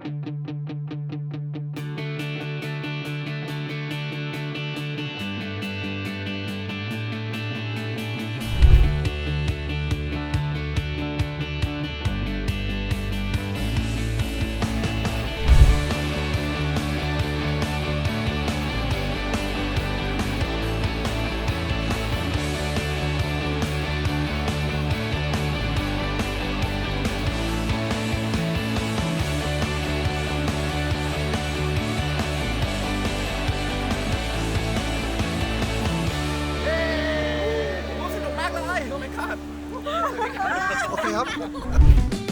ส เคครับ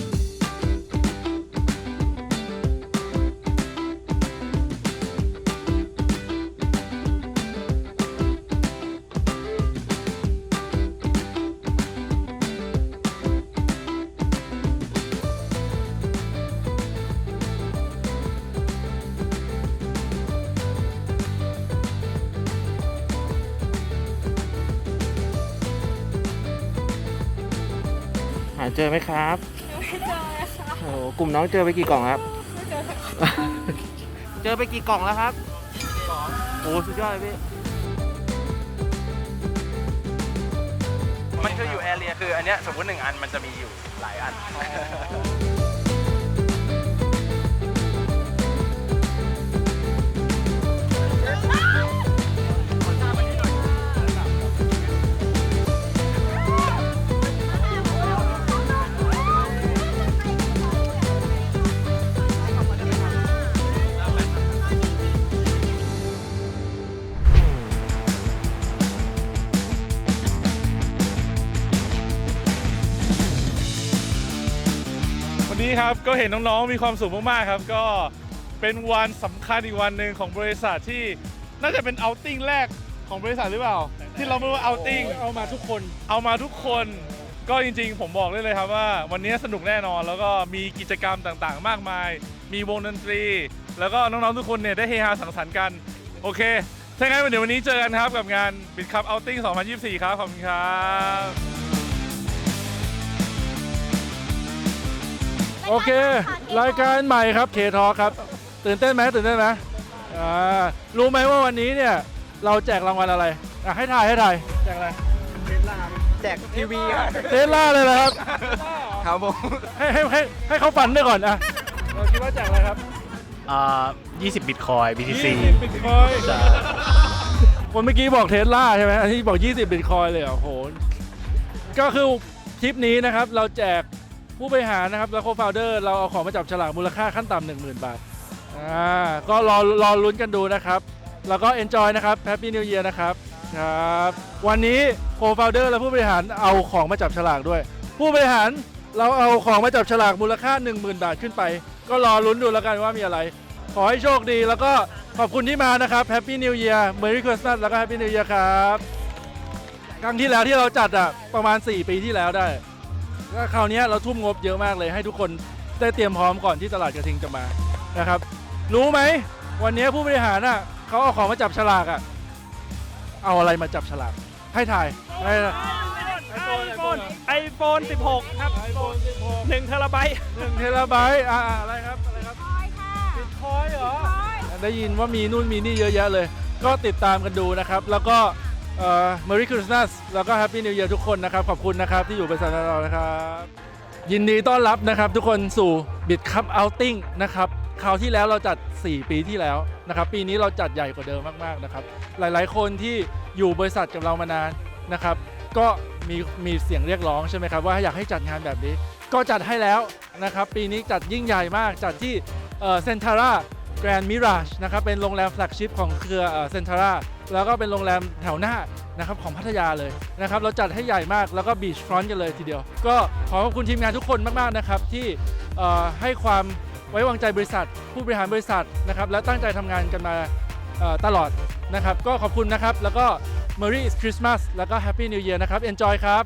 เจอไหมครับไม่เจอเลยค่ะโอ้โหกลุ่มน้องเจอไปกี่กล่องครับ ไม่เจอค่ะเจอไปกี่กล่องแล้วครับโอ้โหสุดยอดเลยพี่ มันคืออยู่แอเรียคืออันเนี้ยสมมติหนึ่งอันมันจะมีอยู่หลายอัน ครับก็เห็นน้องๆ มีความสุขมากๆครับ ก็เป็นวันสำคัญอีกวันหนึ่งของบริษัทที่น่าจะเป็นเอาติ้งแรกของบริษัทหรือเปล่า ที่เราไม่ว่าเอาติ้ง เอามาทุกคน เอามาทุกคนก็จริงๆ ผมบอกได้เลยครับว่า วันนี้สนุกแน่นอนแล้วก็มีกิจกรรมต่างๆ มากมาย มีวงดนตรี แล้วก็น้องๆ ทุกคนเนี่ยได้เฮฮาสังสรรค์กัน โอเคถ้างั้นเดี๋ยววันนี้เจอกันครับกับงานบิดคัพเอาติ้ง2024 ครับ ขอบคุณครับ โอเค รายการใหม่ครับเคทอครับ ตื่นเต้นไหมตื่นเต้นไหมอ่ารู้ไหมว่าวันนี้เนี่ย เราแจกรางวัลอะไรอะให้ถ่ายให้ถ่ายแจกอะไรแจกทีวีครับเทสลาเลยนะครับ ครับผมให้ให้ให้ให้เขาฝันด้วยก่อนอะเราคิดว่าแจกอะไรครับอ่า20 บิตคอย BTC 20บิตคอยคนเมื่อกี้บอกเทสลาใช่ไหมอันนี้บอก 20 บิตคอยเลยเหรอโอ้โห ก็คือทริปนี้นะครับ เราแจก ผู้บริหารนะครับแล้วโคฟาวเดอร์เราเอาของมาจับฉลากมูลค่าขั้นต่ำ10,000 บาทอ่าก็รอรอลุ้นกันดูนะครับ แล้วก็ enjoy นะครับ Happy New Year นะครับครับวันนี้โคฟาวเดอร์และผู้บริหารเอาของมาจับฉลากด้วย ผู้บริหารเราเอาของมาจับฉลากมูลค่า 10,000 บาทขึ้นไป ก็รอลุ้นดูแล้วกันว่ามีอะไร ขอให้โชคดีแล้วก็ขอบคุณที่มานะครับ Happy New Year Merry Christmas แล้วก็ Happy New Year ครับครั้งที่แล้วที่เราจัดอะประมาณ 4 ปีที่แล้วได้ ก็คราวเนี้ยเราทุ่มงบเยอะมากเลยให้ทุกคนได้เตรียมพร้อมก่อนที่ตลาดกระทิงจะมานะครับ รู้ไหมวันนี้ผู้บริหารอะเขาเอาของมาจับฉลากอะเอาอะไรมาจับฉลากให้ถ่ายให้ถ่าย iPhone iPhone 16 ครับ iPhone 1เทราไบต์16 1เทราไบต์อ่าอะไรครับอะไรครับคอยค่ะบิตคอยเหรอคอยได้ยินว่ามีนู่นมีนี่เยอะแยะเลย ก็ติดตามกันดูนะครับ แล้วก็ เอ่อ Merry Christmas แล้วก็ Happy New Year ทุกคนนะครับ ขอบคุณนะครับ ที่อยู่บริษัทเรานะครับ ยินดีต้อนรับนะครับทุกคนสู่ Bit Cup Outing นะครับคราวที่แล้วเราจัด 4 ปีที่แล้วนะครับ ปีนี้เราจัดใหญ่กว่าเดิมมากๆนะครับ หลายๆ คนที่อยู่บริษัทกับเรามานานนะครับ ก็มีมีเสียงเรียกร้องใช่ไหมครับว่าอยากให้จัดงานแบบนี้ ก็จัดให้แล้วนะครับ ปีนี้จัดยิ่งใหญ่มากจัดที่เซนทาร่า แกรนด์มิราชนะครับเป็นโรงแรมแฟลกชิพของเครือเซนทาร่าแล้วก็เป็นโรงแรมแถวหน้านะครับของพัทยาเลยนะครับเราจัดให้ใหญ่มากแล้วก็บีชฟรอนต์กันเลยทีเดียว ก็ขอขอบคุณทีมงานทุกคนมากๆนะครับที่ให้ความไว้วางใจบริษัท ผู้บริหารบริษัทนะครับและตั้งใจทำงานกันมาตลอดนะครับก็ขอบคุณนะครับแล้วก็ Merry Christmas แล้วก็ Happy New Year นะครับ Enjoy ครับ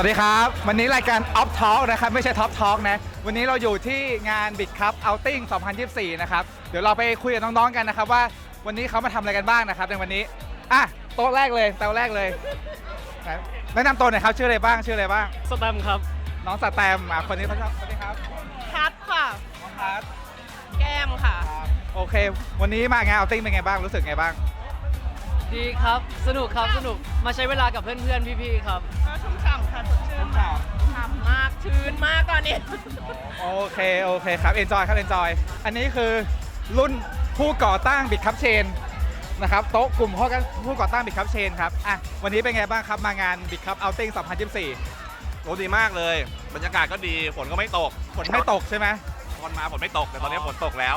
สวัสดีครับ วันนี้รายการ Off Talk นะครับ ไม่ใช่ Top Talk นะ วันนี้เราอยู่ที่งาน Big Cup Outing 2024 นะครับ เดี๋ยวเราไปคุยกับน้อง ๆ กันนะครับ ว่าวันนี้เขามาทำอะไรกันบ้างนะครับ ในวันนี้ อะ โต๊ะแรกเลยโต๊ะแรกเลยไหนแนะนำตัวหน่อยครับ ชื่ออะไรบ้าง ชื่ออะไรบ้าง สแตมครับ น้องสแตมป์อะคนนี้เขาชอบสวัสดีครับพัดค่ะน้องพัทแก้มค่ะ โอเค วันนี้มางาน Outing เป็นไงบ้าง รู้สึกไงบ้าง ดีครับ สนุกครับ สนุก มาใช้เวลากับเพื่อนๆ พี่ๆ ครับ ก็ชุ่มฉ่ำค่ะสดชื่นมากฉ่ำมาก ชื้นมากตอนนี้ โอเคโอเคครับ enjoy ครับ enjoy อันนี้คือรุ่นผู้ก่อตั้ง Big Cup Chain นะครับโต๊ะกลุ่มผู้ก่อตั้ง Big Cup Chain ครับอะวันนี้เป็นไงบ้างครับมางาน Big Cup Outing 2024โอ้ดีมากเลย บรรยากาศก็ดีฝนก็ไม่ตกฝนไม่ตกใช่ไหมตอนมาฝนไม่ตกแต่ตอนนี้ฝนตกแล้ว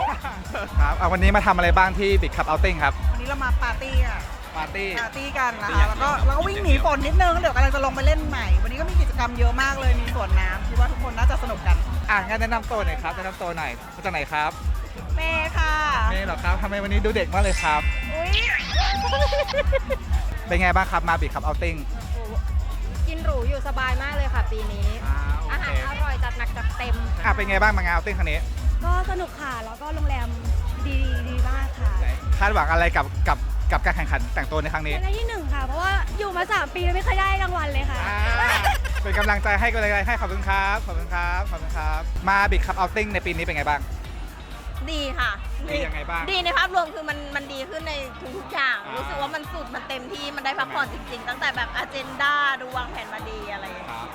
ครับอะวันนี้มาทำอะไรบ้างที่ Big Cup Outing ครับวันนี้เรามาปาร์ตี้อะ ปาร์ตี้ ปาร์ตี้กันนะปาร์ตี้อคะย่างแล้วก็เดียวเราก็วิ่งหนีฝนนิดนึง เดี๋ยวกำลังจะลงไปเล่นใหม่ วันนี้ก็มีกิจกรรมเยอะมากเลย มีสวนน้ำคิดว่าทุกคนน่าจะสนุกกัน อะงั้นแนะนำตัวหน่อยครับ แนะนำตัวหน่อยมาจากไหนครับเมย์ค่ะ เมย์เหรอครับทำไมวันนี้ดูเด็กมากเลยครับ อุ้ยเป็นไงบ้างครับ มา Big Cup Outing กินหรูอยู่สบายมากเลยค่ะปีนี้อ่าโออาเคหารอร่อยจัดหนักจัดเต็ม อะเป็นไงบ้างมางาน Outing ครั้งนี้ ก็สนุกค่ะ แล้วก็โรงแรมดีดีมากค่ะ คาดหวังอะไรกับกับ กับการแข่งขันแต่งตัวในครั้งนี้ เป็นได้ที่หนึ่งค่ะ เพราะว่าอยู่มา3ปีแล้วไม่เคยได้รางวัลเลยค่ะ อ่าเป็นกำลังใจให้กำลังใจให้ขอบคุณครับ ขอบคุณครับ ขอบคุณครับ มาบิ๊กคัพเอาติ้งในปีนี้เป็นไงบ้าง ดีค่ะ ดียังไงบ้าง ดีในภาพรวมคือมันมันดีขึ้นในทุกๆอย่าง อ่ารู้ รู้สึกว่ามันสุดมันเต็มที่มันได้พักผ่อนจริงๆ ตั้งแต่แบบอ g e n d a ดูวางแผนมาดีอะไรอย่างเงี้ยครับ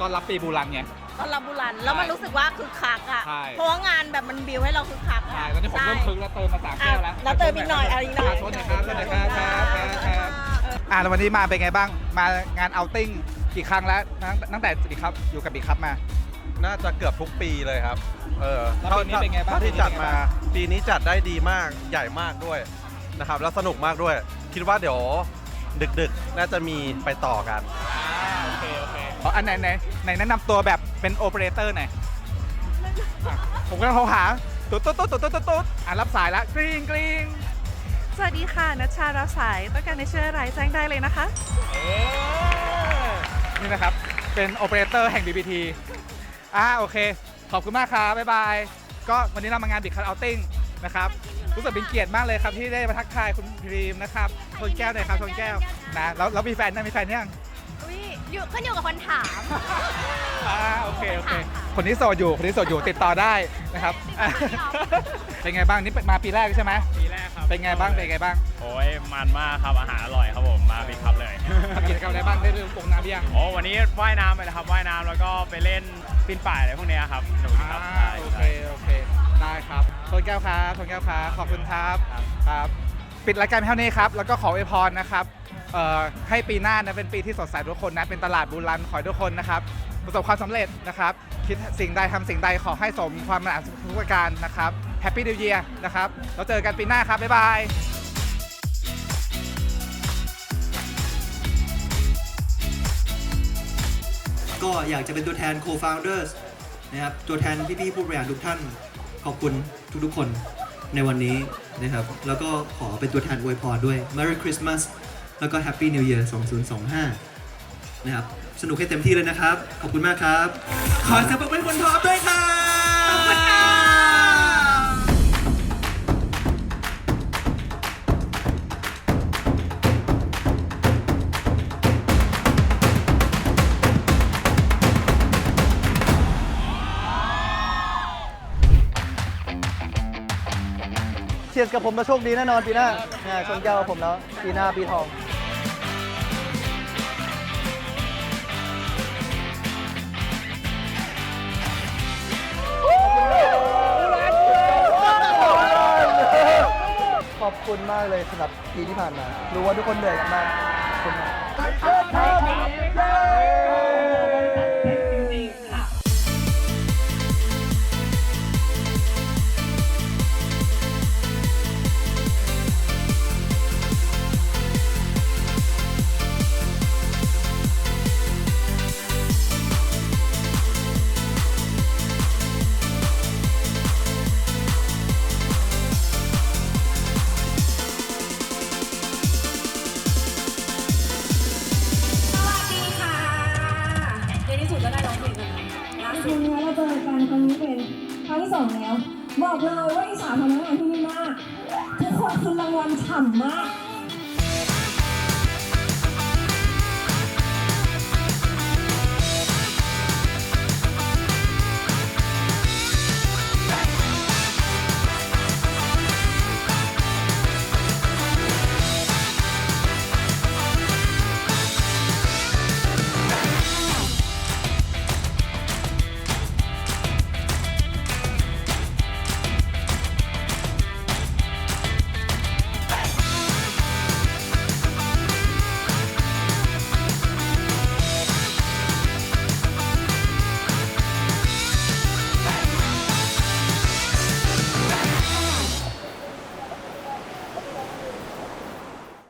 ตอนรับปีบูรันไง ตอนรับบุรันแล้วมันรู้สึกว่าคึกคักอะ ใช่ เพราะว่างานแบบมันบิวให้เราคึกคักอะใช่ตอนนี้ผมเริ่มคึกแล้วเติมมาสามแก้วแล้วอะแล้วเติมอีกหน่อยเอาอีกหน่อยโทษนะครับโทษนะครับครับครับครับอ่าแล้ววันนี้มาเป็นไงบ้าง มางานเอาติ้งกี่ครั้งแล้วตั้งตั้งแต่บิ๊กคัพอยู่กับบิ๊กคัพมา น่าจะเกือบทุกปีเลยครับ เออแล้วปีนี้เป็นไงบ้างเท่าที่ปีนี้จัดเป็นไงมาบ้างปีนี้จัดได้ดีมาก ใหญ่มากด้วยนะครับ แล้วสนุกมากด้วย คิดว่าเดี๋ยวดึกๆ น่าจะมีไปต่อกันโอเคโอเคอ๋ออันไหนไหนไหนแนะนำตัวแบบเป็นโอเปอเรเตอร์หน่อยอะผมกำลังโทรหาตุ๊ดตุ๊ดตุ๊ดตุ๊ดตุ๊ดตุ๊ดอะรับสายแล้วกริ๊งกริ๊ง สวัสดีค่ะนัชชารับสายต้องการในชื่ออะไรแจ้งได้เลยนะคะ นี่นะครับ เป็นโอเปอเรเตอร์แห่ง BBT อ่าโอเค ขอบคุณมากครับ บ๊ายบาย ก็วันนี้เรามางานบิ๊กคัทเอาติ้งนะครับ รู้สึกเป็นเกียรติมากเลยครับที่ได้มาทักทายคุณพรีมนะครับชนแก้วหน่อยครับชนแก้วนะแล้วแล้วมีแฟนยังมีแฟนยัง อุ้ยอยู่ขึ้นอยู่กับคนถาม อ่าโอเคโอเค คนนี้โสดอยู่คนนี้โสดอยู่ติดต่อได้นะครับอะเป็นไงบ้างนี่เป็นมาปีแรกใช่ไหมปีแรกครับเป็นไงบ้างเป็นไงบ้างโอ้ยมันมากครับอาหารอร่อยครับผมมาบิ๊กครับเลยทำกิจกรรมอะไรบ้างได้เรื่องตรงน้ำหรือยังโอ้วันนี้ว่ายน้ำไปนะครับว่ายน้ำแล้วก็ไปเล่นปีนป่ายอะไรพวกเนี้ยครับสนุกดีครับอ่าใช่โอเคโอเคได้ครับชนแก้วครับชนแก้วครับขอบคุณครับครับ ปิดรายการเท่านี้ครับแล้วก็ขออวยพรนะครับ เอ่อให้ปีหน้านะเป็นปีที่สดใสทุกคนนะเป็นตลาดบุรันขอให้ทุกคนนะครับประสบความสำเร็จนะครับ คิดสิ่งใดทำสิ่งใดขอให้สมความปรารถนาทุกประการนะครับแฮปปี้ w ิวเยีย์นะครับเราเจอกันปีหน้าครับบ๊ายบายก็อยากจะเป็นตัวแทน co-founders นะครับตัวแทนพี่ๆผู้บริหารทุกท่าน ขอบคุณทุกๆคนในวันนี้นะครับ แล้วก็ขอเป็นตัวแทนอวยพรด้วย Merry Christmas แล้วก็ Happy New Year 2025 นะครับ สนุกให้เต็มที่เลยนะครับ ขอบคุณมากครับ ขอเสียงปรบมือให้คนพร้อมด้วยครับ เชียร์กับผมมาโชคดีแน่นอนปีหน้าเนี่ยชนแก้วกับผมแล้วปีหน้าปีทอง คุณมากเลยสำหรับปีที่ผ่านมา รู้ว่าทุกคนเหนื่อยกันมากขอบคุณมาก บอกเลยว่าอีสานักงานที่นี่มากทุกคนคือรางวัลฉ่ำมาก